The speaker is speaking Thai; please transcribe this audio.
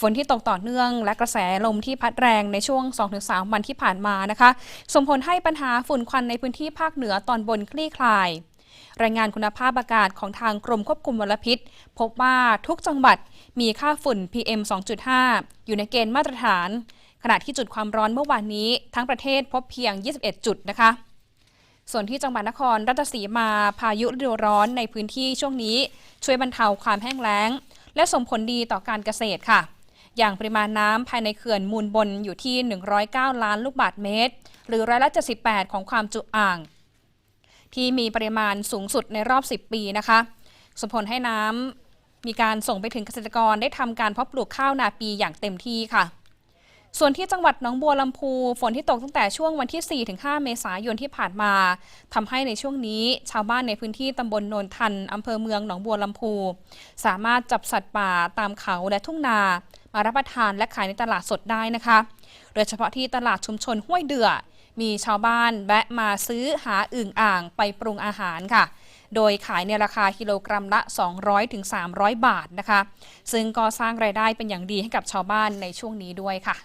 ฝนที่ตกต่อเนื่องและกระแสลมที่พัดแรงในช่วง 2-3 วันที่ผ่านมานะคะ ส่งผลให้ปัญหาฝุ่นควันในพื้นที่ภาคเหนือตอนบนคลี่คลาย รายงานคุณภาพอากาศของทางกรมควบคุมมลพิษ พบว่าทุกจังหวัดมีค่าฝุ่น PM 2.5 อยู่ในเกณฑ์มาตรฐาน ขณะที่จุดความร้อนเมื่อวานนี้ทั้งประเทศพบเพียง 21 จุดนะคะส่วนที่จังหวัดนครราชสีมาพายุฤดูร้อนในพื้นที่ช่วงนี้ ช่วยบรรเทาความแห้งแล้ง และส่งผลดีต่อการเกษตรค่ะ อย่างปริมาณน้ำภายในเขื่อนมูลบนอยู่ที่ 109 ล้านลูกบาศก์เมตร หรือร้อยละ78 ของความจุอ่าง ที่มีปริมาณสูงสุดในรอบ 10 ปีนะคะส่งผลให้น้ำมีการส่งไปถึงเกษตรกรได้ทำการเพาะปลูกข้าวนาปีอย่างเต็มที่ค่ะ ส่วนที่จังหวัดหนองบัวลำพูฝนที่ตกตั้งแต่ช่วงวันที่ 4-5 เมษายนที่ผ่านมาทำให้ในช่วงนี้ ชาวบ้านในพื้นที่ตำบลโนนทันอำเภอเมืองหนองบัวลำพู สามารถจับสัตว์ป่าตามเขาและทุ่งนา มารับประทานและขายในตลาดสดได้นะคะ โดยเฉพาะที่ตลาดชุมชนห้วยเดือ มีชาวบ้านแวะมาซื้อหาอึ่งอ่างไปปรุงอาหารค่ะ โดยขายในราคากิโลกรัมละ 200-300 บาทนะคะ ซึ่งก็สร้างรายได้เป็นอย่างดีให้กับชาวบ้านในช่วงนี้ด้วยค่ะ